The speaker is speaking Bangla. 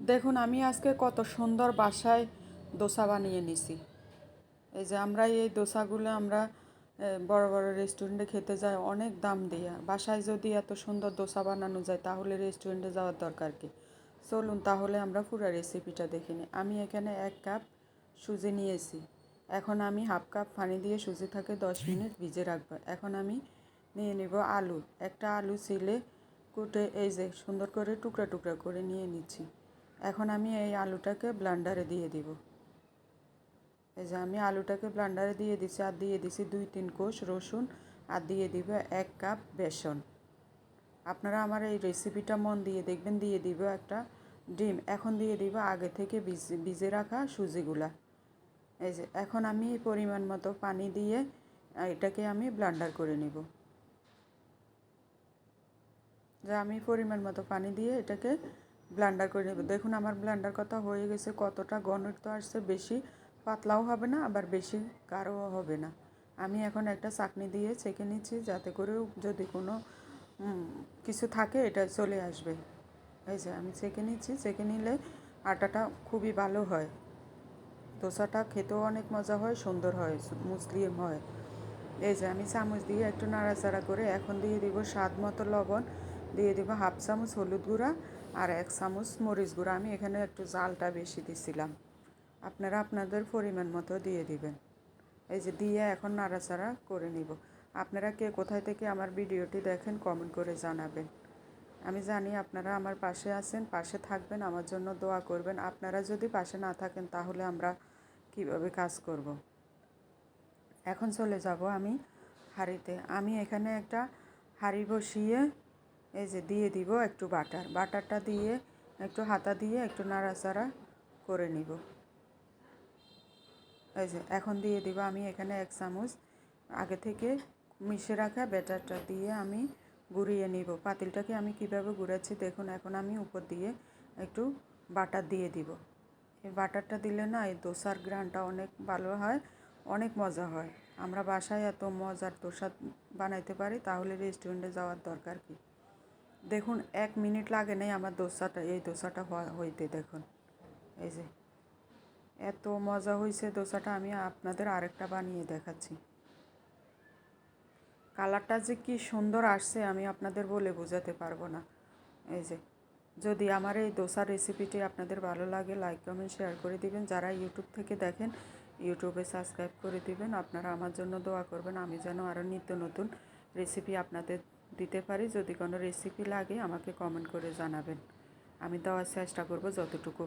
দেখুন, আমি আজকে কত সুন্দর বাসায় দোসা বানিয়ে নিছি। এই যে আমরা এই দোসাগুলো আমরা বড় বড় রেস্টুরেন্টে খেতে যাই, অনেক দাম দিয়ে। বাসায় যদি এত সুন্দর দোসা বানানো যায়, তাহলে রেস্টুরেন্টে যাওয়ার দরকার কি? চলুন তাহলে আমরা পুরো রেসিপিটা দেখে নিই। আমি এখানে এক কাপ সুজি নিয়েছি। এখন আমি হাফ কাপ পানি দিয়ে সুজি থাকে দশ মিনিট ভিজে রাখব। এখন আমি নিয়ে নেব আলু। একটা আলু ছিলে কুটে, এই যে সুন্দর করে টুকরা টুকরা করে নিয়ে নিচ্ছি। এখন আমি এই আলুটাকে ব্লান্ডারে দিয়ে দিব। এই যে আমি আলুটাকে ব্লান্ডারে দিয়ে দিছি আর দিয়ে দিছি দুই তিন কোষ রসুন আর দিয়ে দিব এক কাপ বেসন। আপনারা আমার এই রেসিপিটা মন দিয়ে দেখবেন, দিয়ে দিব একটা ডিম। এখন দিয়ে দিব আগে থেকে ভিজে রাখা সুজিগুলা। এই যে এখন আমি পরিমাণ মতো পানি দিয়ে এটাকে আমি ব্লান্ডার করে নিব। যে আমি পরিমাণ মতো পানি দিয়ে এটাকে ব্লান্ডার করে নেব। দেখুন, আমার ব্লান্ডার কথা হয়ে গেছে, কতটা ঘনত্ব আসছে, বেশি পাতলাও হবে না, আবার বেশি গাঢ়ও হবে না। আমি এখন একটা চাকনি দিয়ে ছেঁকে নিচ্ছি, যাতে করে যদি কোনো কিছু থাকে, এটা চলে আসবে। এই যে, আমি ছেঁকে নিচ্ছি, ছেঁকে নিলে আটাটা খুবই ভালো হয়। দোসাটা খেতেও অনেক মজা হয়, সুন্দর হয়, মুসলিম হয়। এই যে, আমি চামচ দিয়ে একটু নাড়াচাড়া করে এখন দিয়ে দিব স্বাদ মতো লবণ, দিয়ে দিব হাফ চামচ হলুদ গুঁড়া আর এক চামচ মরিচ গুঁড়া আমি এখানে একটু জালটা বেশি দিছিলাম। আপনারা আপনাদের পরিমাণ মতো দিয়ে দিবেন। এই যে দিয়ে এখন নাড়াচাড়া করে নিব। আপনারা কে কোথায় থেকে আমার ভিডিওটি দেখেন কমেন্ট করে জানাবেন। আমি জানি আপনারা আমার পাশে আছেন, পাশে থাকবেন, আমার জন্য দোয়া করবেন। আপনারা যদি পাশে না থাকেন তাহলে আমরা কীভাবে কাজ করব। এখন চলে যাব আমি হাঁড়িতে। আমি এখানে একটা হাঁড়ি বসিয়ে এই যে দিয়ে দিব একটু বাটার। বাটারটা দিয়ে একটু হাতা দিয়ে একটু নাড়াচাড়া করে নিব। এই যে এখন দিয়ে দিব আমি এখানে এক চামচ। আগে থেকে মিশে রাখা ব্যাটারটা দিয়ে আমি গুঁড়িয়ে নিব। পাতিলটাকে আমি কীভাবে গুঁড়াচ্ছি দেখুন, এখন আমি উপর দিয়ে একটু বাটার দিয়ে দিব। এই বাটারটা দিলে না এই দোসার গ্রানটা অনেক ভালো হয়, অনেক মজা হয়। আমরা বাসায় এত মজার দোসা বানাইতে পারি, তাহলে রেস্টুরেন্টে যাওয়ার দরকার কি? দেখুন, এক মিনিট লাগে নাই আমার দোসাটা, এই দোসাটা হইতে, দেখুন। এই যে, এত মজা হয়েছে দোসাটা, আমি আপনাদের আরেকটা বানিয়ে দেখাচ্ছি। কালারটা যে কি সুন্দর আসছে, আমি আপনাদের বলে বোঝাতে পারব না। এই যে, যদি আমার এই দোসার রেসিপিটি আপনাদের ভালো লাগে লাইক কমেন্ট শেয়ার করে দিবেন। যারা ইউটিউব থেকে দেখেন ইউটিউবে সাবস্ক্রাইব করে দিবেন। আপনারা আমার জন্য দোয়া করবেন। আমি যেন আরও নিত্য নতুন রেসিপি আপনাদের দিতে পারি যদি কোনো রেসিপি লাগে, আমাকে কমেন্ট করে জানাবেন আমি দেওয়ার চেষ্টা করব যতটুকু।